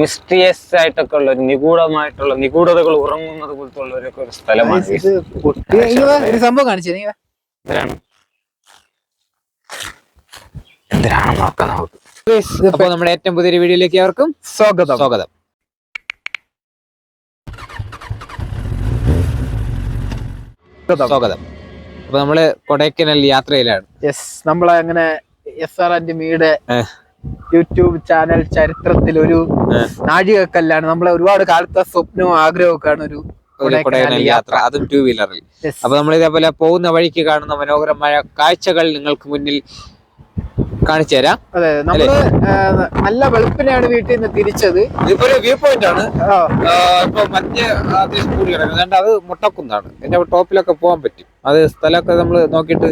Mysterious ആയിട്ടൊക്കെ ഉള്ള ഒരു നിഗൂഢമായിട്ടുള്ള നിഗൂഢതകൾ ഉറങ്ങുന്നത് പോലത്തെ ഉള്ള ഒരു സ്ഥലമാണ് ഒരു സംഭവം കാണിച്ചു. എന്തിനാണ്? എന്തിനാണ് നോക്കാം നമുക്ക്. അപ്പൊ നമ്മുടെ ഏറ്റവും പുതിയൊരു വീഡിയോയിലേക്ക് അവർക്കും സ്വാഗതം. സ്വാഗതം. സ്വാഗതം. അപ്പൊ നമ്മൾ കൊടൈക്കനാൽ യാത്രയിലാണ് യെസ് നമ്മളെ അങ്ങനെ എസ് ആർ ആൻഡ് മീയുടെ. യൂട്യൂബ് ചാനൽ ചരിത്രത്തിൽ ഒരു നാഴികക്കല്ലാണ്. നമ്മളെ ഒരുപാട് കാലത്തെ സ്വപ്നവും ആഗ്രഹവും ഒക്കെ ആണ് ഒരു കൊടൈക്കനാൽ യാത്ര. അതും ടൂ വീലറിൽ. അപ്പൊ നമ്മൾ ഇതേപോലെ പോകുന്ന വഴിക്ക് കാണുന്ന മനോഹരമായ കാഴ്ചകൾ നിങ്ങൾക്ക് മുന്നിൽ കാണിച്ചു തരാം. അതെ നമ്മൾ നല്ല വെളുപ്പിനെയാണ് വീട്ടിൽ നിന്ന് തിരിച്ചത്. ഇതിപ്പോ ഒരു വ്യൂ പോയിന്റ് ആണ്. ഇപ്പൊ മഞ്ഞ് അത്യാവശ്യം കൂടി കിടക്കുന്നത് അത് മുട്ടക്കുന്നാണ്. എന്റെ ടോപ്പിലൊക്കെ പോകാൻ പറ്റും. അത് സ്ഥലമൊക്കെ നമ്മൾ നോക്കിയിട്ട്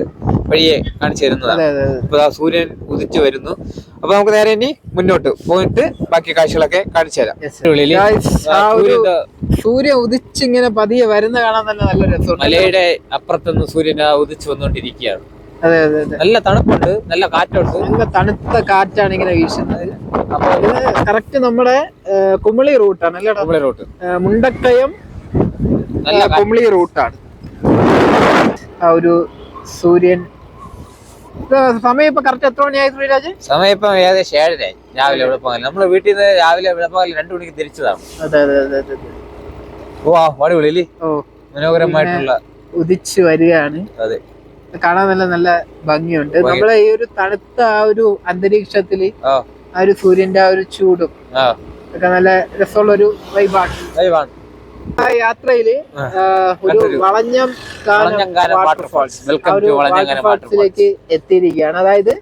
വഴിയെ കാണിച്ചു തരുന്നതാണ്. ഇപ്പൊ സൂര്യൻ ഉദിച്ചു വരുന്നു. അപ്പൊ നമുക്ക് നേരെ ഇനി മുന്നോട്ട് പോയിട്ട് ബാക്കി കാഴ്ചകളൊക്കെ കാണിച്ചു തരാം. സൂര്യൻ ഉദിച്ചിങ്ങനെ പതിയെ വരുന്ന കാണാൻ തന്നെ നല്ല രസമാണ് മലയുടെ അപ്പുറത്തുനിന്ന് സൂര്യൻ ഉദിച്ചു വന്നുകൊണ്ടിരിക്കുകയാണ്. അതെ അതെ അതെ. നല്ല തണുപ്പുണ്ട് നല്ല കാറ്റുണ്ട്. നല്ല തണുത്ത കാറ്റാണ് ഇങ്ങനെ വീശുന്നത്. അപ്പൊ ഇത് കറക്റ്റ് നമ്മുടെ കുമിളി റൂട്ടാണ് അല്ലേ കുമിളി റൂട്ട് മുണ്ടക്കയം നല്ല കുമിളി റൂട്ടാണ് ആ ഒരു സൂര്യൻ. സമയം ഇപ്പൊ കറക്റ്റ് എത്ര മണിയായി ശ്രീരാജ് സമയം ഇപ്പം ഏകദേശം ഏഴരായി രാവിലെ വെളുപ്പകൽ നമ്മൾ വീട്ടിൽ നിന്ന് രാവിലെ വെളുപ്പകൽ രണ്ടു മണിക്ക് തിരിച്ചതാണ്. അതെ അതെ അതെ അതെ അതെ. ഓ ആ അടിപൊളി ഓ. മനോഹരമായിട്ടുള്ള ഉദിച്ചു വരികയാണ്. അതെ. കാണാൻ നല്ല നല്ല ഭംഗിയുണ്ട്. നമ്മളെ ഈ ഒരു തണുത്ത ആ ഒരു അന്തരീക്ഷത്തിൽ ആ. ഒരു സൂര്യന്റെ ആ ഒരു ചൂടും ഒക്കെ നല്ല രസമുള്ള ഒരു വൈബാണ് ആ യാത്രയിൽ ഒരു വളഞ്ഞം വാട്ടർഫാൾസിലേക്ക് എത്തിയിരിക്കുകയാണ്. അതായത്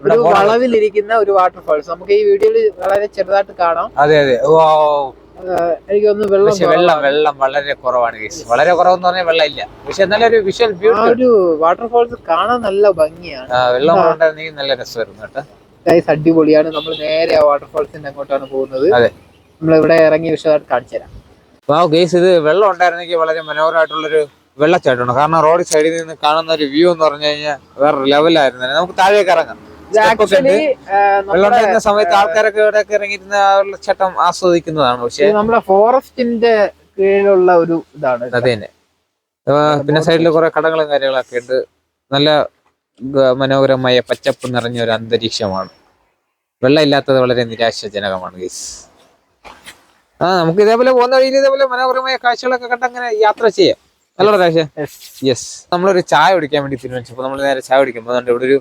ഒരു. വളവിലിരിക്കുന്ന ഒരു വാട്ടർഫാൾസ് നമുക്ക് ഈ വീഡിയോയിൽ വളരെ ചെറുതായിട്ട് കാണാം. അതെ അതെ. ആ, വെള്ളം പക്ഷെ വെള്ളം വെള്ളം വളരെ കുറവാണ്. വളരെ കുറവെന്ന് പറഞ്ഞാൽ വെള്ളം ഇല്ല. പക്ഷെ നല്ലൊരു വിഷ്വൽ ആ ബ്യൂട്ടി ഒരു വാട്ടർഫോൾസ് കാണാൻ നല്ല ഭംഗിയാണ്. വെള്ളം കൊണ്ടുണ്ടെങ്കിൽ നല്ല രസമായിരുന്നു കേട്ടോ. ഗൈസ് അടിപൊളിയാണ്. നമ്മൾ നേരെ ആ വാട്ടർഫോൾസിന്റെ അങ്ങോട്ടാണ് പോകുന്നത്. അതെ. നമ്മൾ ഇവിടെ ഇറങ്ങി വിശദമായിട്ട് കാണിച്ചു തരാം. ആ ഗേസ് ഇത് വെള്ളം ഉണ്ടായിരുന്നെങ്കിൽ വളരെ മനോഹരമായിട്ടുള്ളൊരു വെള്ളച്ചാട്ടമാണ്. കാരണം റോഡ് സൈഡിൽ നിന്ന് കാണുന്ന ഒരു വ്യൂ എന്ന് പറഞ്ഞു കഴിഞ്ഞാൽ വേറെ ലെവലായിരുന്നു നമുക്ക് താഴേക്ക് ഇറങ്ങാം. Step ഒക്കെ ആക്ച്വലി വെള്ളം വരുന്ന സമയത്ത് ആൾക്കാരൊക്കെ ഇവിടെ ഇറങ്ങിയിരുന്ന ആ വെള്ളച്ചാട്ടം ആസ്വദിക്കുന്നതാണ് പക്ഷെ നമ്മുടെ ഫോറസ്റ്റിന്റെ കീഴിലുള്ള ഒരു ഇതാണ് അത് തന്നെ. പിന്നെ സൈഡിൽ കുറെ കടകളും കാര്യങ്ങളൊക്കെ ഉണ്ട്. നല്ല മനോഹരമായ പച്ചപ്പ് നിറഞ്ഞ ഒരു അന്തരീക്ഷമാണ്. വെള്ളമില്ലാത്തത് വളരെ നിരാശാജനകമാണ് ഗൈസ് ആ നമുക്ക് ഇതേപോലെ പോകുന്ന വഴിയിൽ ഇതേപോലെ മനോഹരമായ കാഴ്ചകളൊക്കെ കണ്ട് അങ്ങനെ യാത്ര ചെയ്യാം. നല്ല കാഴ്ച Yes. യെസ് നമ്മളൊരു ചായ കുടിക്കാൻ വേണ്ടി തീരുമാനിച്ചു നമ്മൾ നേരെ ചായ കുടിക്കുമ്പോൾ ഇവിടെ ഒരു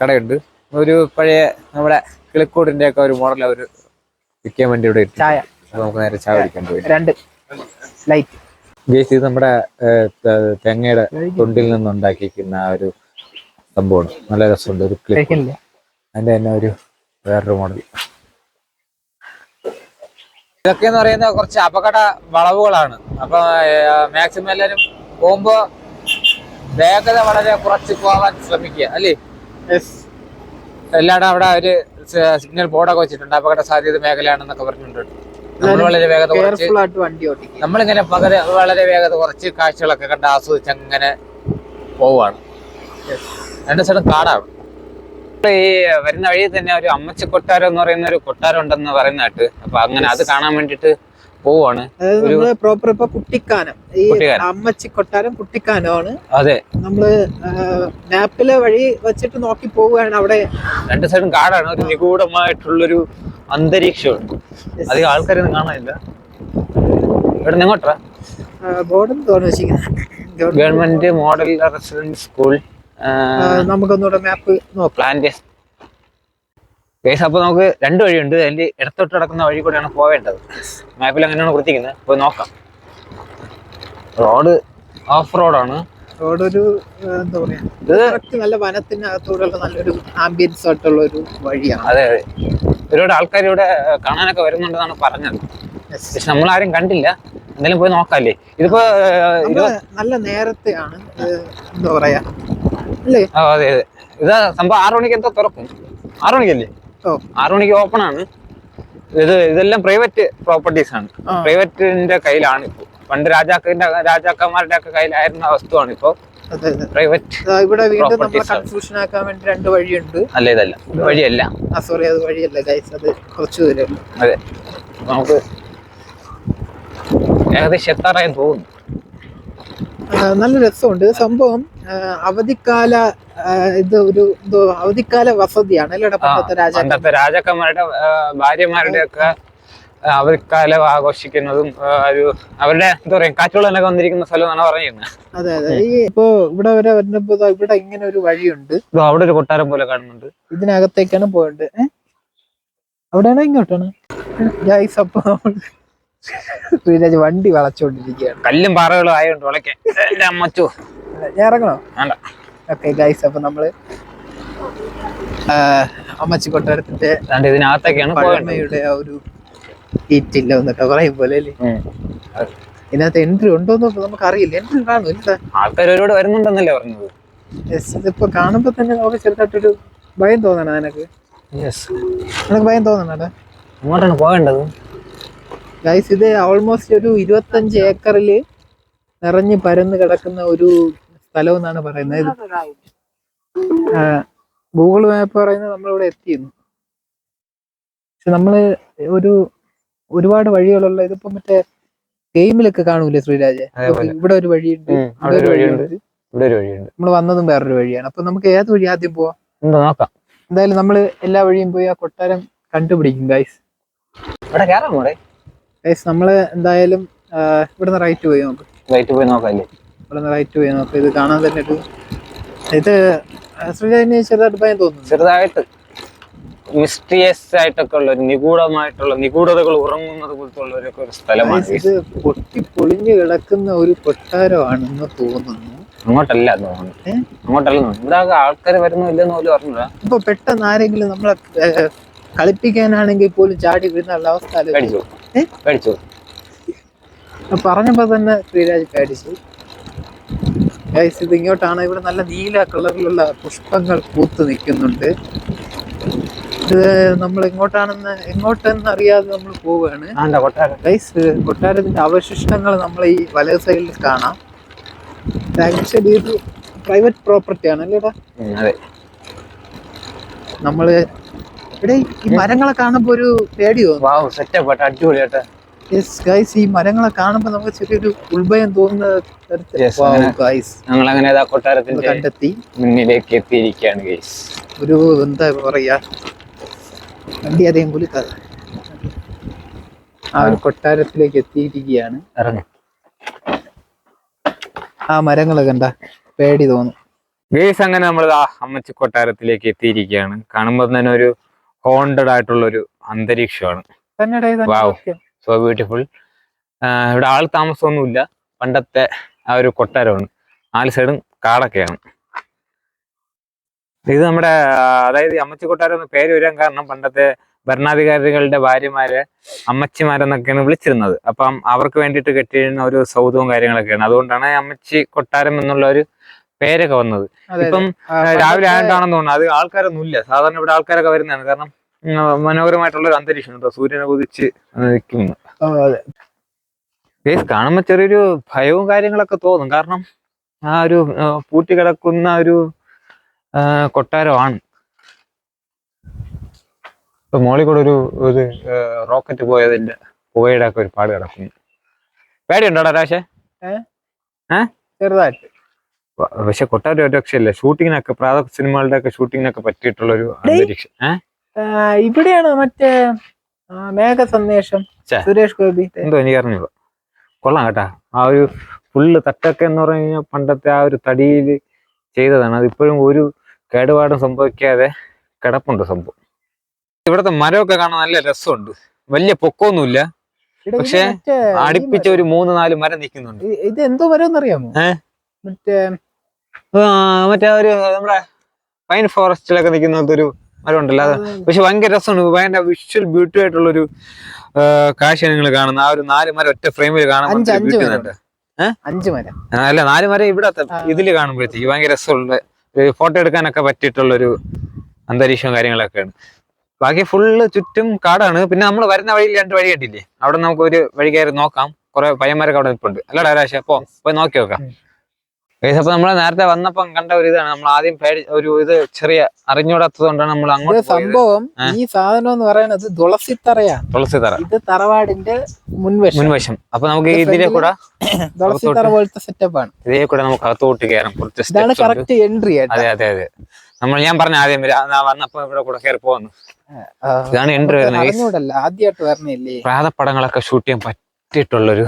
കടയുണ്ട്. ഒരു പഴയ നമ്മുടെ കിളിക്കൂടിന്റെ ഒക്കെ ഒരു മോഡൽ അവർ വിൽക്കാൻ വേണ്ടി ഇവിടെ ചായ. നമുക്ക് നേരെ ചായ കുടിക്കാൻ പോയി. രണ്ട്. ലൈറ്റ് ഗേസ് ഇത് നമ്മുടെ തേങ്ങയുടെ തൊണ്ടിൽ നിന്നുണ്ടാക്കിയിരിക്കുന്ന ആ ഒരു സംഭവമാണ്. നല്ല രസമുണ്ട്. ഒരു ക്ലിപ്പ് കഴിക്കുന്നില്ല. അതിന്റെ തന്നെ ഒരു വേറൊരു മോഡൽ ഇതൊക്കെ എന്ന് പറയുന്ന കുറച്ച് അപകട വളവുകളാണ്. അപ്പൊ മാക്സിമം എല്ലാരും പോകുമ്പോ വേഗത വളരെ കുറച്ച് പോവാൻ ശ്രമിക്കുക അല്ലേ? എല്ലായിടും അവിടെ ഒരു സിഗ്നൽ ബോർഡൊക്കെ വെച്ചിട്ടുണ്ട്. അപകട സാധ്യത മേഖലയാണെന്നൊക്കെ പറഞ്ഞിട്ടുണ്ട്. നമ്മൾ വളരെ വേഗത കുറച്ച് നമ്മളിങ്ങനെ പകര വളരെ വേഗത കുറച്ച് കാഴ്ചകളൊക്കെ കണ്ട് ആസ്വദിച്ച് അങ്ങനെ പോവാണ് രണ്ട് സ്ഥലം കാടാണ്. ഈ വരുന്ന വഴി തന്നെ ഒരു അമ്മച്ചി കൊട്ടാരം എന്ന് പറയുന്ന ഒരു കൊട്ടാരം ഉണ്ടെന്ന് പറയുന്നതായിട്ട് അപ്പൊ അങ്ങനെ അത് കാണാൻ വേണ്ടിട്ട് പോവാണ്. അതായത് നമ്മൾ പ്രോപ്പർ ഇപ്പൊ കുട്ടിക്കാനം. ഈ അമ്മച്ചി കൊട്ടാരം കുട്ടിക്കാനമാണ്. അതെ. നമ്മൾ മാപ്പിലെ വഴി വെച്ചിട്ട് നോക്കി പോവുകയാണ് അവിടെ. രണ്ട് സൈഡും കാടാണ്. ഒരു നിഗൂഢമായിട്ടുള്ളൊരു അന്തരീക്ഷം അധികം ആൾക്കാരൊന്നും കാണാനില്ല. ഇവിടെ നിങ്ങോട്ടാ ബോർഡും ഗവൺമെന്റ് മോഡൽ റെസിഡൻസ് സ്കൂൾ. നമുക്കൊന്നുകൂടെ മാപ്പ് നോക്കാം. കേസ് അപ്പോൾ നമുക്ക് രണ്ട് വഴിയുണ്ട്. അതിന്റെ ഇടത്തോട്ട് കിടക്കുന്ന വഴി കൂടെയാണ് പോവേണ്ടത്. മാപ്പിൽ അങ്ങനെയാണ് കുറിച്ചിരിക്കുന്നത് പോയി നോക്കാം. റോഡ് ഓഫ് റോഡാണ് റോഡ് ഒരു എന്താ പറയാ ഇത് നല്ല വനത്തിനകത്തൂടെയുള്ള നല്ലൊരു ആംബിയൻസ് ആയിട്ടുള്ള ഒരു വഴിയാണ്. അതെ അതെ. ഒരുപാട് ആൾക്കാർ ഇവിടെ കാണാനൊക്കെ വരുന്നുണ്ടെന്നാണ് പറഞ്ഞത്. പക്ഷെ നമ്മളാരും കണ്ടില്ല. എന്തായാലും പോയി നോക്കാല്ലേ? ഇതിപ്പോ നല്ല നേരത്തെയാണ് എന്താ പറയാ അല്ലേ? അതെ അതെ. ഇതാ സംഭവം ആറു മണിക്ക് എന്തോ തുറക്കും. ആറു മണിക്കല്ലേ? ആറു മണിക്ക് ഓപ്പൺ ആണ് ഇത് ഇതെല്ലാം പ്രൈവറ്റ് പ്രോപ്പർട്ടീസ് ആണ്. പ്രൈവറ്റിന്റെ കയ്യിലാണ് ഇപ്പോൾ പണ്ട് രാജാക്കിന്റെ രാജാക്കന്മാരുടെ ഒക്കെ കയ്യിലായിരുന്ന വസ്തുവാണ് അതെ പ്രൈവറ്റ് ഇവിടെ വീണ്ടും നമ്മളെ കൺഫ്യൂഷൻ ആക്കാൻ വേണ്ടി രണ്ട് വഴിയുണ്ട്. അല്ല ഇതല്ല. വഴിയല്ല. ആ സോറി അത് വഴിയല്ല ഗൈസ് അത് കുറച്ച് ദൂരം. അതെ. നമുക്ക് ഏകദേശം എത്താറായി തോന്നുന്നു. നല്ല രസമുണ്ട്. സംഭവം അവധിക്കാല ഇത് ഒരു അവധിക്കാല വസതിയാണ് അല്ലേടാ പണ്ടത്തെ രാജാക്കന്മാരുടെ ഭാര്യമാരുടെ ഒക്കെ അവധിക്കാലം ആഘോഷിക്കുന്നതും ഒരു അവരുടെ എന്താ പറയാ കാറ്റുള്ളനൊക്കെ വന്നിരിക്കുന്ന സ്ഥലം എന്നാണ് പറയുന്നത്. അതെ അതെ. ഈ ഇപ്പോ ഇവിടെ വരെ വരുമ്പോ ഇവിടെ ഇങ്ങനെ ഒരു വഴിയുണ്ട്. അവിടെ ഒരു കൊട്ടാരം പോലെ കാണുന്നുണ്ട്. ഇതിനകത്തേക്കാണ് പോയത് ഏഹ് അവിടെയാണോ ഇങ്ങോട്ടാണ്? അപ്പൊ നമ്മൾ ശ്രീരാജ് വണ്ടി വളച്ചോണ്ടിരിക്കുകയാണ്. കല്ലും പാറകളും ആയതുകൊണ്ട് വളയ്ക്കാൻ അമ്മച്ചു. ഞാൻ ഇറങ്ങണോ? വേണ്ട. ഓക്കെ ഗൈസ് അപ്പൊ നമ്മൾ അമ്മച്ചി കൊട്ടാരത്തിന്റെ ഇതിനകത്തൊക്കെയാണ് പഴമയുടെ ആ ഒരു ഈറ്റില്ല എന്നൊക്കെ പറയും പോലെ അല്ലേ? ഇതിനകത്ത് എൻട്രി ഉണ്ടോന്ന് നമുക്ക് അറിയില്ല എൻട്രി കാണും ഇല്ല ആൾക്കാർ ഒരുപാട് വരുന്നുണ്ടെന്നല്ലേ പറഞ്ഞത്. യെസ് ഇതിപ്പോ കാണുമ്പോ തന്നെ നമുക്ക് ചെറുതായിട്ടൊരു ഭയം തോന്നണം നിനക്ക്. യെസ് നിനക്ക് ഭയം തോന്നണ അങ്ങോട്ടാണ് പോകേണ്ടത്? ഗൈസ് ഇത് ഓൾമോസ്റ്റ് ഒരു ഇരുപത്തഞ്ച് ഏക്കറിൽ നിറഞ്ഞു പരന്ന് കിടക്കുന്ന ഒരു സ്ഥലം എന്നാണ് പറയുന്നത്. ഇത് ഗൂഗിൾ മാപ്പ് പറയുന്നത് നമ്മളിവിടെ എത്തിയിരുന്നു. പക്ഷെ നമ്മൾ ഒരു ഒരുപാട് വഴികളുള്ള ഇതിപ്പോ മറ്റേ ഗെയിമിലൊക്കെ കാണൂലേ ശ്രീരാജ്? ഇവിടെ ഒരു വഴിയുണ്ട് അവിടെ ഒരു വഴിയുണ്ട്. ഇവിടെ ഒരു വഴിയുണ്ട്. നമ്മൾ വന്നതും വേറൊരു വഴിയാണ്. അപ്പൊ നമുക്ക് ഏത് വഴി ആദ്യം പോവാം? എന്താ നോക്കാം. എന്തായാലും നമ്മൾ എല്ലാ വഴിയും പോയി ആ കൊട്ടാരം കണ്ടുപിടിക്കും ഗൈസ് ഇവിടെ കേറാം ഗൈസ് നമ്മൾ എന്തായാലും ഇവിടുന്ന് റൈറ്റ് പോയി നോക്ക്. റൈറ്റ് പോയി നോക്കാല്ലേ ഇവിടുന്ന് റൈറ്റ് പോയി നോക്ക്. ഇത് കാണാൻ തന്നെ ഒരു ഇത് ശ്രീരാജിന് ചെറുതായിട്ട് ഭയം തോന്നുന്നു ചെറുതായിട്ട് മിസ്റ്റീരിയസ് ആയിട്ടൊക്കെ ഉള്ള നിഗൂഢമായിട്ടുള്ള നിഗൂഢതകൾ ഉറങ്ങുന്നത് പോലത്തെ ഉള്ള ഒരു സ്ഥലമാണ് ഇത് പൊട്ടി പൊളിഞ്ഞു കിടക്കുന്ന ഒരു കൊട്ടാരമാണെന്ന് തോന്നുന്നു. അങ്ങോട്ടല്ല തോന്നുന്നു? അങ്ങോട്ടല്ല ഇവിടെ ആൾക്കാർ വരുന്നില്ലെന്ന് പോലും അറിഞ്ഞില്ല ഇപ്പൊ പെട്ടെന്ന് ആരെങ്കിലും നമ്മളെ കളിപ്പിക്കാനാണെങ്കിൽ പോലും ചാടി വീഴുന്ന അവസ്ഥ. പേടിച്ചു പറഞ്ഞപ്പോ തന്നെ ശ്രീരാജ് പേടിച്ചു ഗൈസ് ഇത് ഇങ്ങോട്ടാണ്. ഇവിടെ നല്ല നീല കളറിലുള്ള പുഷ്പങ്ങൾ പൂത്ത് നിൽക്കുന്നുണ്ട്. ഇത് നമ്മൾ എങ്ങോട്ടാണെന്ന് എങ്ങോട്ടെന്ന് അറിയാതെ നമ്മൾ പോവുകയാണ്. ഗൈസ് കൊട്ടാരത്തിന്റെ അവശിഷ്ടങ്ങൾ നമ്മൾ ഈ വലയ സൈഡിൽ കാണാം. ആക്ച്വലി ഇത് പ്രൈവറ്റ് പ്രോപ്പർട്ടി ആണ് അല്ലേടാ നമ്മൾ ഇവിടെ ഈ മരങ്ങളെ കാണുമ്പോ ഒരു പേടിയോ? സെറ്റപ്പ് അടിപൊളിയാട്ടെ യെസ് ഗൈസ് ഈ മരങ്ങളെ കാണുമ്പോ നമുക്ക് ചെറിയൊരു ഉൾഭയം തോന്നുന്ന. ഗൈസ് ഞങ്ങൾ അങ്ങനെ കൊട്ടാരത്തിന്റെ കണ്ടെത്തി. മുന്നിലേക്ക് എത്തിയിരിക്കുകയാണ് ഗൈസ് ഒരു എന്താ പറയാ? വണ്ടി അധികം കുലുക്കാതെ ആ ഒരു കൊട്ടാരത്തിലേക്ക് എത്തിയിരിക്കുകയാണ്. ഇറങ്ങും. ആ മരങ്ങളെ കണ്ട പേടി തോന്നും. ഗൈസ് അങ്ങനെ നമ്മൾ ആ അമ്മച്ചി കൊട്ടാരത്തിലേക്ക് എത്തിയിരിക്കുകയാണ്. കാണുമ്പോൾ തന്നെ ഒരു ഹോണ്ടഡ് ആയിട്ടുള്ള ഒരു അന്തരീക്ഷമാണ് സോ ബ്യൂട്ടിഫുൾ ഇവിടെ ആൾ താമസമൊന്നുമില്ല. പണ്ടത്തെ ആ ഒരു കൊട്ടാരമാണ്. നാല് സൈഡും കാടൊക്കെയാണ്. ഇത് നമ്മുടെ അതായത് അമ്മച്ചി കൊട്ടാരം എന്ന് പേര് വരാൻ കാരണം പണ്ടത്തെ ഭരണാധികാരികളുടെ ഭാര്യമാരെ അമ്മച്ചിമാരെന്നൊക്കെയാണ് വിളിച്ചിരുന്നത്. അപ്പം അവർക്ക് വേണ്ടിയിട്ട് കെട്ടിയിരുന്ന ഒരു സൗധവും കാര്യങ്ങളൊക്കെയാണ്. അതുകൊണ്ടാണ് അമ്മച്ചി കൊട്ടാരം എന്നുള്ള ഒരു പേരൊക്കെ വന്നത്. ഇപ്പം രാവിലെ ആയിട്ടാണെന്ന് തോന്നുന്നു. അത് ആൾക്കാരൊന്നും ഇല്ല സാധാരണ ഇവിടെ ആൾക്കാരൊക്കെ വരുന്നതാണ്. കാരണം മനോഹരമായിട്ടുള്ള ഒരു അന്തരീക്ഷം കേട്ടോ. സൂര്യനെ കുതിച്ച് നിൽക്കുന്നു. കാണുമ്പോൾ ചെറിയൊരു ഭയവും കാര്യങ്ങളൊക്കെ തോന്നും. കാരണം ആ ഒരു പൂട്ടി കിടക്കുന്ന ഒരു കൊട്ടാരമാണ്. ഇപ്പൊ മോളിൽ കൂടെ ഒരു ഒരു റോക്കറ്റ് പോയതിന്റെ പുകയുടെ ഒക്കെ ഒരു പാട് കിടക്കുന്നു. പേടിയുണ്ടോടാ രാശേ? ചെറുതായിട്ട്. പക്ഷെ കൊട്ടാരം ഒരു രക്ഷയില്ല. ഷൂട്ടിങ്ങിനൊക്കെ പ്രാത സിനിമകളുടെ ഒക്കെ ഷൂട്ടിങ്ങിനൊക്കെ പറ്റിയിട്ടുള്ള ഒരു അന്തരീക്ഷം. ഇവിടെയാണ് മറ്റേ മേഘ സന്ദേശം സുരേഷ് ഗോപി എന്തോ എനിക്ക് അറിഞ്ഞു കൊള്ളാം കേട്ടാ. ആ ഒരു ഫുള്ള് തട്ടൊക്കെ എന്ന് പറഞ്ഞു കഴിഞ്ഞാൽ പണ്ടത്തെ ആ ഒരു തടിയിൽ ചെയ്തതാണ്. അതിപ്പോഴും ഒരു കേടുപാടും സംഭവിക്കാതെ കിടപ്പുണ്ട് സംഭവം. ഇവിടുത്തെ മരമൊക്കെ കാണാൻ നല്ല രസമുണ്ട്. വലിയ പൊക്കമൊന്നുമില്ല. പക്ഷെ അടുപ്പിച്ച ഒരു മൂന്ന് നാല് മരം നിൽക്കുന്നുണ്ട്. ഇത് എന്തോ മരം എന്നറിയാമോ? മറ്റേ മറ്റേ ഒരു നമ്മുടെ പൈൻ ഫോറസ്റ്റിലൊക്കെ നിൽക്കുന്ന ഒരു മരം ഉണ്ടല്ലോ അത് പക്ഷെ ഭയങ്കര രസമാണ്. ഭയങ്കര വിഷ്വൽ ബ്യൂട്ടി ആയിട്ടുള്ള ഒരു കാഴ്ച നിങ്ങൾ കാണുന്ന ആ ഒരു നാല് മരം ഒറ്റ ഫ്രെയിമിൽ കാണാൻ അഞ്ച് മരം. അല്ല നാല് മരം ഇവിടെ ഇതിൽ ഇതിൽ കാണുമ്പോഴത്തേക്ക് ഭയങ്കര രസമുള്ള ഫോട്ടോ എടുക്കാനൊക്കെ പറ്റിയിട്ടുള്ള ഒരു അന്തരീക്ഷവും കാര്യങ്ങളൊക്കെയാണ്. ബാക്കി ഫുള്ള് ചുറ്റും കാടാണ്. പിന്നെ നമ്മൾ വരുന്ന വഴിയിൽ രണ്ട് വഴി കണ്ടില്ലേ? അവിടെ നമുക്ക് ഒരു വഴി കയറി നോക്കാം. കുറെ പയ്യന്മാരൊക്കെ അവിടെ നിൽപ്പുണ്ട് അല്ലടാ രാശ പോ പോയി നോക്കി നോക്കാം. അപ്പൊ നമ്മൾ നേരത്തെ വന്നപ്പം കണ്ട ഒരു ഇതാണ്. നമ്മൾ ആദ്യം പേടി ഒരു ഇത് ചെറിയ അറിഞ്ഞൂടാത്തത് കൊണ്ടാണ് നമ്മൾ അങ്ങോട്ട് സംഭവം ഈ സാധനം എന്ന് പറയുന്നത് തുളസിത്തറയാണ്. തുളസി തറ ഇത് തറവാടിന്റെ മുൻവശം. മുൻവശം. അപ്പൊ നമുക്ക് ഇത് ഇതിലെ കൂടെ തുളസിത്തറ പോലത്തെ സെറ്റപ്പ് ആണ്. ഇതേ കൂടെ നമുക്ക് അകത്തോട്ട് കയറാം കുറച്ച് ഇതാണ് കറക്റ്റ് എൻട്രി അതെ അതെ അതെ. നമ്മൾ ഞാൻ പറഞ്ഞ ആദ്യം വന്നപ്പോ ഇവിടെ കൂടെ കയറി പോകുന്നു ഇതാണ് എൻട്രി വരുന്നത്. ആദ്യമായിട്ട് വരണല്ലേ പ്രാതപ്പടങ്ങളൊക്കെ ഷൂട്ട് ചെയ്യാൻ പറ്റിയിട്ടുള്ളൊരു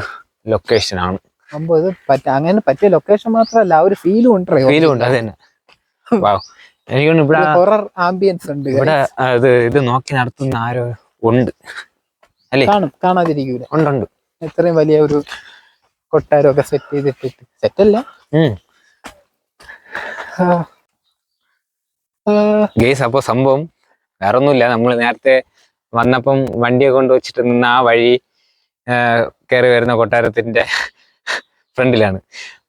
ലൊക്കേഷൻ ആണ്. സംഭവം ഇത് പറ്റ അങ്ങനെ പറ്റിയ ലൊക്കേഷൻ മാത്രമല്ല ആ ഒരു ഫീലും ഉണ്ട് ഫീലും ഉണ്ട് അത് തന്നെ എനിക്കൊന്ന് ഇവിടെ ഹൊറർ ആംബിയൻസ് ഉണ്ട് ഇവിടെ അത് ഇത് ഇത് നോക്കി നടത്തുന്ന ആരോ ഉണ്ട്. അല്ലേ? കാണും കാണാതിരിക്കൂല. ഉണ്ടുണ്ട് ഇത്രയും വലിയ ഒരു കൊട്ടാരമൊക്കെ സെറ്റ് ചെയ്തിട്ടിട്ട്. സെറ്റല്ല ഉം. ഗെയ്സ് അപ്പോൾ സംഭവം വേറെ ഒന്നുമില്ല നമ്മൾ നേരത്തെ വന്നപ്പം വണ്ടിയെ കൊണ്ട് വെച്ചിട്ട് നിന്ന ആ വഴി കയറി വരുന്ന കൊട്ടാരത്തിന്റെ ഫ്രണ്ടിലാണ്.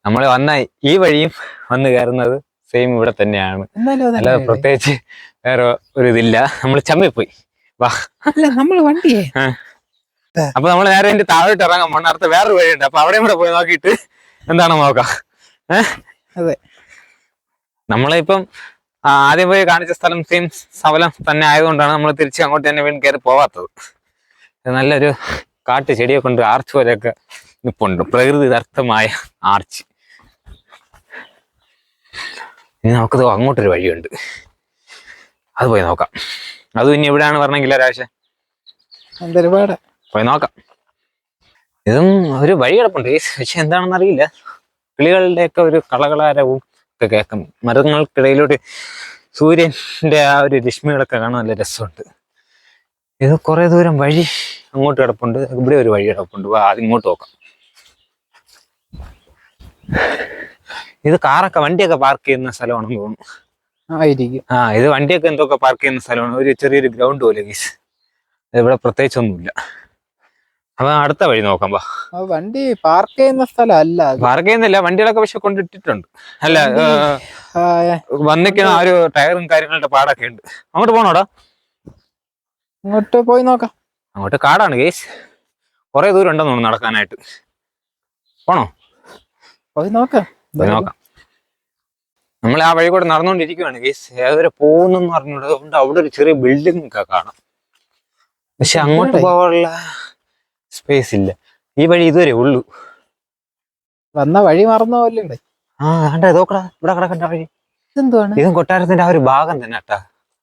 നമ്മൾ വന്ന ഈ വഴിയും വന്ന് കയറുന്നത് സെയിം ഇവിടെ തന്നെയാണ്. അല്ല അല്ലാതെ പ്രത്യേകിച്ച് വേറെ ഒരു ഇതില്ല നമ്മൾ ചമ്മിപ്പോയി. വാ. അല്ല നമ്മൾ വണ്ടിയെ. അപ്പൊ നമ്മൾ നേരെ അതിന്റെ താഴോട്ട് ഇറങ്ങാൻ പോണ അടുത്ത വേറൊരു വഴിയുണ്ട്. അപ്പൊ അവിടെയും കൂടെ പോയി നോക്കിയിട്ട് എന്താണ് നോക്കാം. ഏഹ് അതെ. നമ്മളിപ്പം ആദ്യം പോയി കാണിച്ച സ്ഥലം സെയിം സ്ഥലം തന്നെ ആയതുകൊണ്ടാണ് നമ്മൾ തിരിച്ച് അങ്ങോട്ട് തന്നെ വീണ്ടും കയറി പോവാത്തത്. നല്ലൊരു കാട്ടു ചെടിയൊക്കെ ഉണ്ട് ആർച്ച് പോലെയൊക്കെ നിപ്പുണ്ട്. പ്രകൃതിദത്തമായ ആർച്ച്. ഇനി നമുക്കത് അങ്ങോട്ടൊരു വഴിയുണ്ട്. അത് പോയി നോക്കാം. അതും ഇനി എവിടെയാണ് പറഞ്ഞെങ്കിൽ ഒരാഴ്ച പോയി നോക്കാം. ഇതും ഒരു വഴി കിടപ്പുണ്ട് ഈ പക്ഷെ എന്താണെന്ന് അറിയില്ല. കിളികളുടെയൊക്കെ ഒരു കളകളാരവും ഒക്കെ കേൾക്കും. മരങ്ങൾക്കിടയിലൂടെ സൂര്യന്റെ ആ ഒരു രശ്മികളൊക്കെ കാണാൻ നല്ല രസമുണ്ട്. ഇത് കുറേ ദൂരം വഴി അങ്ങോട്ട് കിടപ്പുണ്ട്. ഇവിടെ ഒരു വഴി കിടപ്പുണ്ട് വാ അത് ഇങ്ങോട്ട് നോക്കാം. ഇത് കാറൊക്കെ വണ്ടിയൊക്കെ പാർക്ക് ചെയ്യുന്ന സ്ഥലമാണെന്ന് തോന്നുന്നു. ആയിരിക്കും. ആ ഇത് വണ്ടിയൊക്കെ എന്തൊക്കെ പാർക്ക് ചെയ്യുന്ന സ്ഥലമാണ്? ഒരു ചെറിയൊരു ഗ്രൗണ്ട് പോലെ ഗീസ് ഇവിടെ പ്രത്യേകിച്ചൊന്നുമില്ല. അപ്പൊ അടുത്ത വഴി നോക്കാം വാ. വണ്ടി പാർക്ക് ചെയ്യുന്ന സ്ഥലമല്ല പാർക്ക് ചെയ്യുന്നില്ല. വണ്ടികളൊക്കെ പക്ഷെ കൊണ്ടിട്ടിട്ടുണ്ട്. അല്ല ആ, വന്നിക്കുന്ന ആ ഒരു ടയറും കാര്യങ്ങളുടെ പാടൊക്കെ ഉണ്ട്. അങ്ങോട്ട് പോണോടാ അങ്ങോട്ട് പോയി നോക്കാം. അങ്ങോട്ട് കാടാണ് ഗേസ് കുറെ ദൂരം ഉണ്ടെന്ന് തോന്നുന്നു നടക്കാനായിട്ട്. പോണോ? പോയി നോക്കാം. പോയി നോക്കാം. നമ്മൾ ആ വഴി കൂടെ നടന്നുകൊണ്ടിരിക്കുവാണ് ഗേസ് ഏതുവരെ പോകുന്നെന്ന് പറഞ്ഞുകൊണ്ട് അതുകൊണ്ട് അവിടെ ഒരു ചെറിയ ബിൽഡിംഗ് ഒക്കെ കാണാം. പക്ഷെ അങ്ങോട്ട്? പോകാനുള്ള സ്പേസ് ഇല്ല. ഈ വഴി ഇതുവരെ ഉള്ളൂ. വന്ന വഴി മറന്ന പോലെ ആ കണ്ട? ഇതോക്കടാ ഇവിടെ കിടക്കണ്ട വഴി. ഇതെന്തുവാണ്? ഇതും കൊട്ടാരത്തിന്റെ ആ ഒരു ഭാഗം തന്നെ കേട്ടാ.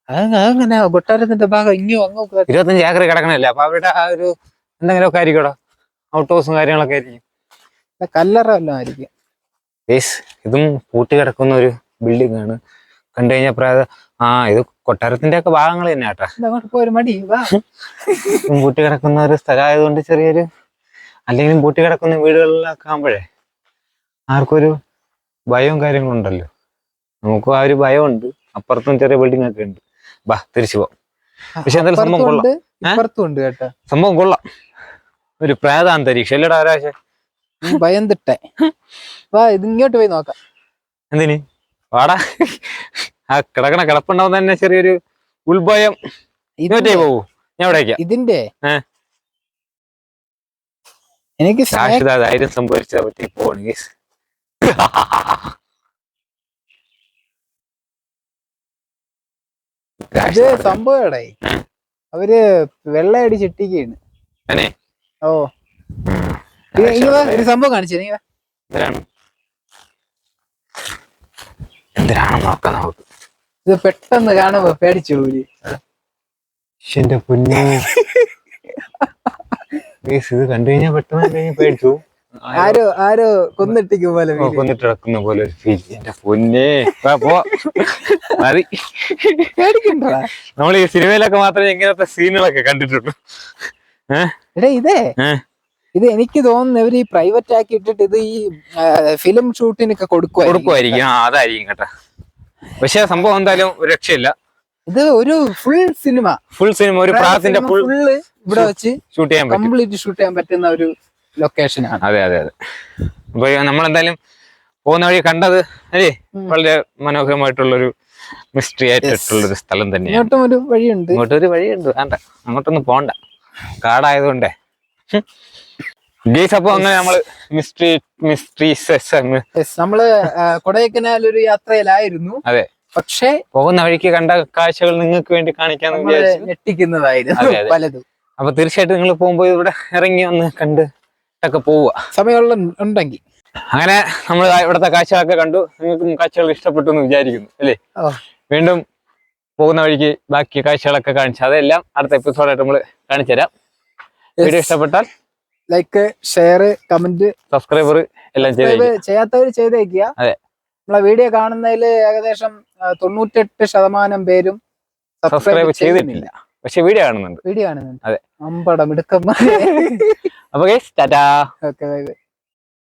അതങ്ങനെ കൊട്ടാരത്തിന്റെ ഭാഗം ഇങ്ങോ അങ്ങോ ഇരുപത്തഞ്ച് ഏക്കർ കിടക്കണല്ലേ? അപ്പൊ അവരുടെ ആ ഒരു എന്തെങ്കിലുമൊക്കെ ആയിരിക്കും ഔട്ട് ഹൗസും കാര്യങ്ങളൊക്കെ ആയിരിക്കും. കല്ലറ വല്ലതും ആയിരിക്കും. യേസ് ഇതും പൂട്ടി കിടക്കുന്ന ഒരു ബിൽഡിംഗ് ആണ്. കണ്ടു കഴിഞ്ഞാൽ പ്രായ ആ ഇത് കൊട്ടാരത്തിന്റെ ഒക്കെ ഭാഗങ്ങൾ തന്നെ കേട്ടാ പൂട്ടി കിടക്കുന്ന ഒരു സ്ഥലമായതുകൊണ്ട് ചെറിയൊരു അല്ലെങ്കിൽ പൂട്ടി കിടക്കുന്ന വീടുകളിലൊക്കെ ആകുമ്പോഴേ ആർക്കൊരു ഭയവും കാര്യങ്ങളും ഉണ്ടല്ലോ. നമുക്കും ആ ഒരു ഭയം ഉണ്ട് അപ്പുറത്തും ചെറിയ ബിൽഡിംഗ് ഒക്കെ ഉണ്ട്. ബാ തിരിച്ചു പോവാം പക്ഷെ എന്തായാലും സംഭവം കൊള്ളാം. സംഭവം കൊള്ളാം. ഒരു പ്രേതാന്തരീക്ഷം. അല്ലടാ ആരാശ നീ ഭയം തിട്ടെ വാ ഇത് ഇങ്ങോട്ട് പോയി നോക്കാം. എന്തിന്? വാടാ. ആ കിടക്കണ കിടപ്പുണ്ടാവുന്ന തന്നെ ചെറിയൊരു ഉത്ഭയം ഇങ്ങോട്ടേ ഇതിന്റെ- പോവൂ. ഞാൻ ഇവിടെ ഇതിന്റെ എനിക്ക് ധൈര്യം സംഭവിച്ചാൽ പറ്റി പോണെങ്കിൽ ഇത് സംഭവടേ അവർ വെള്ളയടി അടിച്ചിട്ടിക്കാണ് തന്നെ? ഓ. ഒരു സംഭവം കാണിച്ചു. എന്തിനാണ്? എന്തിനാണ് നോക്കാം നമുക്ക് ഇത് പെട്ടെന്ന് കാണുമ്പോ പേടിച്ചു എന്റെ പൊന്നു. ഇത് കണ്ടു കഴിഞ്ഞാൽ പെട്ടെന്ന് പേടിച്ചു ആരോ ആരോ കൊന്നിട്ടിക്കും പോലെ കൊന്നിട്ടിടക്കുന്ന പോലെ ഒരു ഫീൽ എന്റെ പൊന്നേ. മതി പേടിക്കണ്ടടാ നമ്മൾ ഈ സിനിമയിലൊക്കെ മാത്രമേ ഇങ്ങനത്തെ സീനുകളൊക്കെ കണ്ടിട്ടുള്ളൂ. ഏഹ് ഇതേ? ഇത് എനിക്ക് തോന്നുന്നു ഇവർ ഈ പ്രൈവറ്റ് ആക്കി ഇട്ടിട്ട് ഇത് ഈ ഫിലിം ഷൂട്ടിനൊക്കെ കൊടുക്കുവായിരിക്കും കൊടുക്കുമായിരിക്കും അതായിരിക്കും കേട്ടാ. പക്ഷെ സംഭവം എന്തായാലും ഒരു രക്ഷയില്ല. ഇത് ഒരു ഫുൾ സിനിമ ഫുൾ സിനിമ ഒരു പ്രാസിന്റെ ഫുൾ ഫുള്ള് ഇവിടെ വെച്ച് ഷൂട്ട് ചെയ്യാൻ പറ്റും. കംപ്ലീറ്റ് ഷൂട്ട് ചെയ്യാൻ പറ്റുന്ന ഒരു ലൊക്കേഷൻ ആണ്. അതെ അതെ അതെ. അപ്പൊ നമ്മളെന്തായാലും പോകുന്ന വഴി കണ്ടത് അല്ലേ? വളരെ മനോഹരമായിട്ടുള്ളൊരു മിസ്റ്ററി ആയിട്ടുള്ളൊരു സ്ഥലം തന്നെയാണ്. ഇങ്ങോട്ടും ഒരു വഴിയുണ്ട്. ഇങ്ങോട്ടൊരു വഴിയുണ്ട്. വേണ്ട. അങ്ങോട്ടൊന്നും പോണ്ട. കാടായതുകൊണ്ടേ. അപ്പൊ അങ്ങനെ നമ്മൾ മിസ്ട്രി മിസ്ട്രി Yes, നമ്മൾ ആ, കൊടൈക്കനാൽ ഒരു യാത്രയിലായിരുന്നു. അതെ. പക്ഷേ പോകുന്ന വഴിക്ക് കണ്ട കാഴ്ചകൾ നിങ്ങൾക്ക് വേണ്ടി കാണിക്കാൻ ഞെട്ടിക്കുന്നതായിരുന്നു. പലതും. അപ്പൊ തീർച്ചയായിട്ടും നിങ്ങൾ പോകുമ്പോൾ ഇവിടെ ഇറങ്ങി ഒന്ന് കണ്ട് ഒക്കെ പോവുക. സമയമുള്ള ഉണ്ടെങ്കിൽ. അങ്ങനെ നമ്മൾ ഇവിടുത്തെ കാഴ്ചകളൊക്കെ കണ്ടു. നിങ്ങൾക്കും കാഴ്ചകൾ ഇഷ്ടപ്പെട്ടു എന്ന് വിചാരിക്കുന്നു അല്ലേ? വീണ്ടും പോകുന്ന വഴിക്ക് ബാക്കി കാഴ്ചകളൊക്കെ കാണിച്ചു അതെല്ലാം അടുത്ത എപ്പിസോഡായിട്ട് നമ്മൾ കാണിച്ചു തരാം വീഡിയോ ഇഷ്ടപ്പെട്ടാൽ ലൈക്ക് ഷെയർ കമന്റ് സബ്സ്ക്രൈബർ എല്ലാം ചെയ്യാത്തവർ ചെയ്തേക്കുക അതെ. നമ്മളെ വീഡിയോ കാണുന്നതിൽ ഏകദേശം തൊണ്ണൂറ്റെട്ട് ശതമാനം പേരും സബ്സ്ക്രൈബ് ചെയ്തിട്ടില്ല. പക്ഷെ വീഡിയോ കാണുന്നുണ്ട്. വീഡിയോ കാണുന്നുണ്ട്. അതെ. അമ്പടം എടുക്കുമ്പോ അപ്പൊ ടാറ്റാ ഓക്കെ ബൈ ബൈ